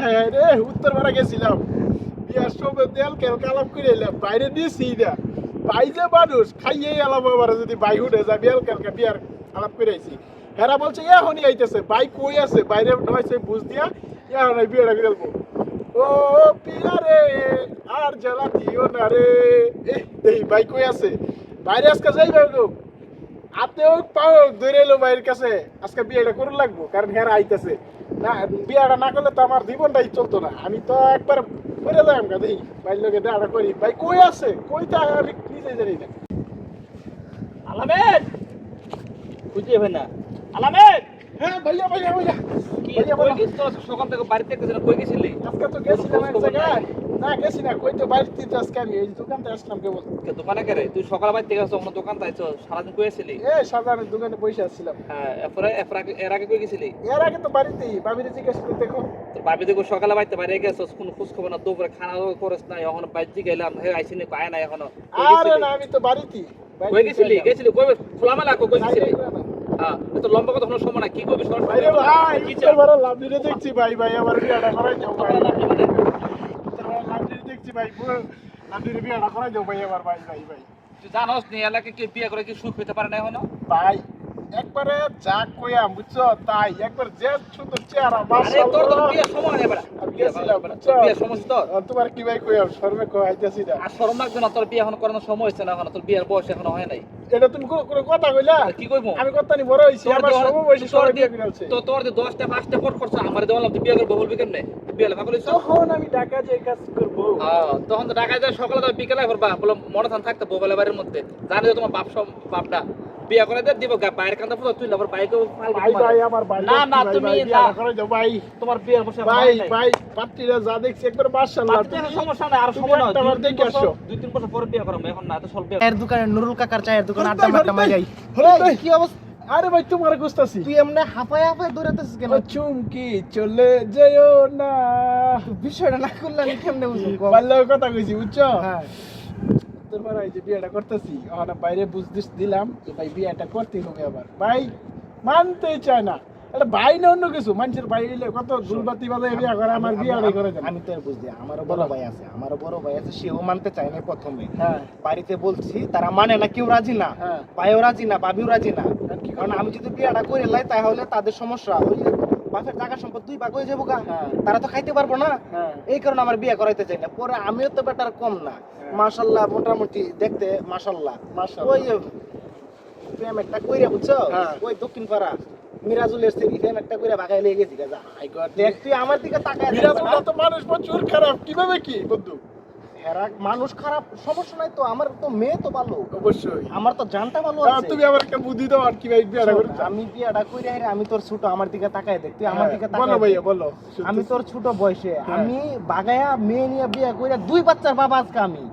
হ্যাঁ রে উত্তরপাড়া গেছিলাম। বিয়ার সময় তেল কেল কালাপ করে এলাম, বাইরে দিয়েছি না। ভাই যে মানুষ খাইয়ে এলাম আবার, যদি ভাই উঠে যা বিয়াল কালকে বিয়ার আলাপ করে আইছি। হেরা বলছে এখনই আইতেছে ভাই কই আছে? বাইরে নয়ছে, বুঝ দিয়া এখন বিয়েটা করে ও পিয়া রে, আর জ্বালা দিও না রে। এই ভাই কই আছে? বাইরে আজকে যাইবে গো। আতেও পাও ধরে এলো ভাইয়ের কাছে। আজকে বিয়েটা করে লাগবো, কারণ হেরা আইতেছে। না বিয়াটা না করলে তো আমার জীবনটাই চলতো না। আমি তো একবার করে যাই আমাকে দেখি। ভাই লোকে দেয়াটা করি। ভাই কই আছে? কই তা আমি নিজে জানি না। আলামেদ! খুঁজে হবে না। আলামেদ! হ্যাঁ ভাইয়া ভাইয়া ভাইয়া। কি ভাইয়া কই বলো। গেছিস সকাল থেকে বাড়িতে দেখতেছিস কই গেছিলি? আজকে তো গেছিলাম এক জায়গায়। না গেছি না কই তো বাড়িতে তো আজকে আমি এই দোকানতে আসলাম কেবল। কে দোকানে তুই সকাল বাড়ি থেকে আসছো আমার দোকান তাইছো সারাদিন কই আসছিলি? এ দোকানে বসে আসছিলাম। হ্যাঁ এরপরে এর আগে কই গেছিলি? এর আগে তো বাড়িতেই ভাবিরে জিজ্ঞেস করে দেখো। ভাবি দেখো সকালে বাড়িতে বাইরে গেছস কোন খোঁজ খবর না দুপুরে খানা করিস না এখন বাইরে গেলাম হে আইসি নি পায় না এখনও। আরে না আমি তো বাড়িতেই কই গেছিলি? গেছিলি কই খোলামেলা কই গেছিলি? বাইরে না। হ্যাঁ এত লম্বা কথা না কি বাইরে ভাই দেখছি ভাই ভাই আমার বিয়াটা করাই যাও ভাই চাই উত্তর ভাড়া লাভলিরে দেখছি ভাই লাভলিরে বিয়াটা করাই যাও ভাই আমার ভাই ভাই ভাই। তুই জানোস নি এলাকা কে বিয়ে করে কি সুখ পেতে পারে না? এখনও ভাই একবারে যা কইয়াম বুঝছ তাই। একবার যে সুন্দর চেহারা আরে তোর তো মাশাআল্লাহ। সময়? বিয়ের সমস্ত তোমার কি ভাই কইয়াম শর্মে কইতাছি না। আর শরম লাগছে না তোর বিয়ে এখন করানোর সময় হয়েছে না এখন তোর বিয়ের বয়স এখনও হয় নাই। এটা তুমি কোনো কথা কইলা? কি কইবো? আমি কথা নি বড় হইছি আমার সব বয়সী তোর বিয়ে তো তোর যে দশটা পাঁচটা ফোট করছে আমার দেওয়ালাম তুই বিয়ে করব বলবি কেমনে? বিয়ে হইছো? তখন আমি ঢাকা যে কাজ করব। হ্যাঁ তখন তো ঢাকায় যায় সকালে তো বিকেলে করবা বলো মনে থান থাকতে বউবেলা বাড়ির মধ্যে। জানি তোমার বাপ সব বাপটা বিয়ে করে দিয়ে দিব গা কান্দা ফুটো তুই আবার বাইকে ভাই ভাই আমার ভাই না না তুমি ভাই, না করে যাও ভাই। তোমার বিয়ের বসে ভাই ভাই পাত্রীরা যা দেখছি একবার মাশাআল্লাহ। বাড়িতে সমস্যা নাই আর সময় না দেখে আসো। দুই তিন বছর পরে বিয়ে করাম এখন না এত স্বল্প চায়ের দোকানে নুরুল কাকার চায়ের দোকানে আড্ডা হরিদ যাই কি অবস্থা? আরে ভাই তোমার গুস্তাছি তুই এমনি হাফায় হাফায় দৌড়াতেছিস কেন? চুমকি চলে যেও না। বিষয়টা না করলে আমি কেমনে বুঝব? পারলে কথা কইছি বুঝছ? হ্যাঁ। মারা যে বিয়েটা করতেছি ওখানে বাইরে দিলাম যে ভাই বিয়েটা করতেই হবে আবার। ভাই মানতেই চায় না। এটা ভাই না অন্য কিছু মানুষের ভাই হইলে কত দুলবাতি বাজায় বিয়ে করে আমার বিয়ে আমি- করে আমি তো বুঝলি আমারও বড় ভাই আছে আমারও বড় ভাই আছে সেও মানতে চায় না প্রথমে। হ্যাঁ। বাড়িতে বলছি তারা মানে না কেউ রাজি না। হ্যাঁ। ভাইও রাজি না ভাবিও রাজি না। কারণ আমি যদি বিয়েটা করে লাই তাহলে তাদের সমস্যা। বাপের টাকা সম্পদ দুই ভাগ হয়ে যাব গা। হ্যাঁ। তারা তো খাইতে পারব না। হ্যাঁ। এই কারণে আমার বিয়ে করাইতে চাই না। পরে আমিও তো বেটার কম না। মাশাল্লাহ মোটামুটি দেখতে মাশাল্লাহ। ওই প্রেম একটা কইরা বুঝছ? হ্যাঁ। ওই দক্ষিণ পাড়া মিরাজুল এসছে প্রেম একটা কইরা বাগাই লেগে গেছি My দেখ তুই আমার দিকে তাকায় বিরাজুল্লাহ তো মানুষ প্রচুর খারাপ। কীভাবে কি বন্ধু? মানুষ খারাপ সমস্যা নাই তো আমার তো মেয়ে তো ভালো। অবশ্যই। আমার তো জানটা ভালো আছে। তুমি আবার একটা বুদ্ধি দাও আর কি ভাই বিয়েটা আমি বিয়াটা কইরা হেরে আমি তোর ছোট আমার দিকে তাকায় দেখ তুই আমার দিকে হ্যাঁ, বলো ভাইয়া বলো আমি তোর ছোট বয়সে হ্যাঁ। আমি বাগায়া মেয়ে নিয়ে বিয়ে কইরা দুই বাচ্চার বাবা আজকে আমি।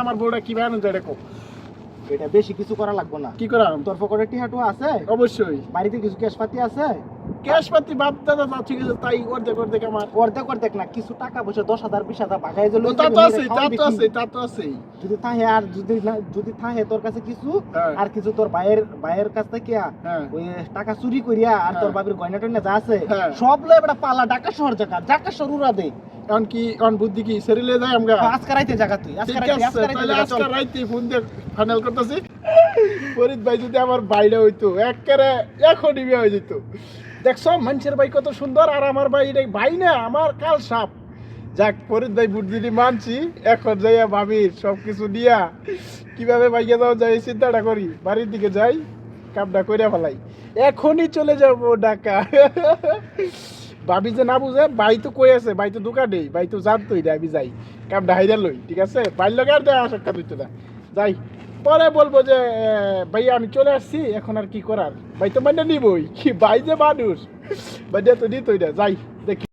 আমার বউটা কি ভাই দেখো এটা বেশি কিছু করা লাগবে না। কি করা তোর পকেটে টিহাটু আছে? অবশ্যই। বাড়িতে কিছু ক্যাশপাতি আছে? ক্যাশ পাতি বাপ দাদা না ঠিক আছে তাই অর্ধেক অর্ধেক আমার। অর্ধেক অর্ধেক না কিছু টাকা পয়সা দশ হাজার বিশ হাজার দিল তা তো আছে তা তো আছে তা তো আছে যদি থাহে আর যদি না যদি থাহে তোর কাছে কিছু হ্যাঁ। আর কিছু তোর ভাইয়ের ভাইয়ের কাছ থেকে হ্যাঁ। ওই টাকা চুরি করিয়া আর তোর হ্যাঁ। বাবির গয়না টয়না যা আছে। সব লয়ে বেটা পালা ঢাকা শহর জায়গা ঢাকা শহর উড়া দে। এখন কি এখন বুদ্ধি কি সেরিলে যায় আমরা। আজকে রাইতে জায়গা তুই আজকে রাইতে আজকে রাইতে আজকে রাইতে ফোন দিয়ে ফাইনাল করতেছি। ফরিদ ভাই যদি আমার বাইরে হইতো একেবারে এখনই বিয়ে হয়ে যেত। দেখছ মানুষের ভাই কত সুন্দর আর আমার ভাই এটা ভাই না আমার কাল সাপ। যাক ফরিদ ভাই বুদ্ধি মানছি এখন যাইয়া ভাবির সব কিছু দিয়া। কীভাবে বাইকে যাওয়া যায় এই চিন্তাটা করি। বাড়ির দিকে যাই কামটা কইরা ফেলাই। এখনই চলে যাব ঢাকা। ভাবি যে না বুঝে বাই তো কই আছে? বাইতো তো দোকানেই বাইতো তো জানতোই না আমি যাই। কাম হাইরা লই, ঠিক আছে? বাইর লগে আর দেওয়া সাক্ষাৎ হইতো না। যাই, পরে বলব যে ভাই আমি চলে আসছি, এখন আর কি করার? ভাই তো মানে নিবই। কি বাই যে মানুষ? ভাই তো নিতই না। যাই, দেখি।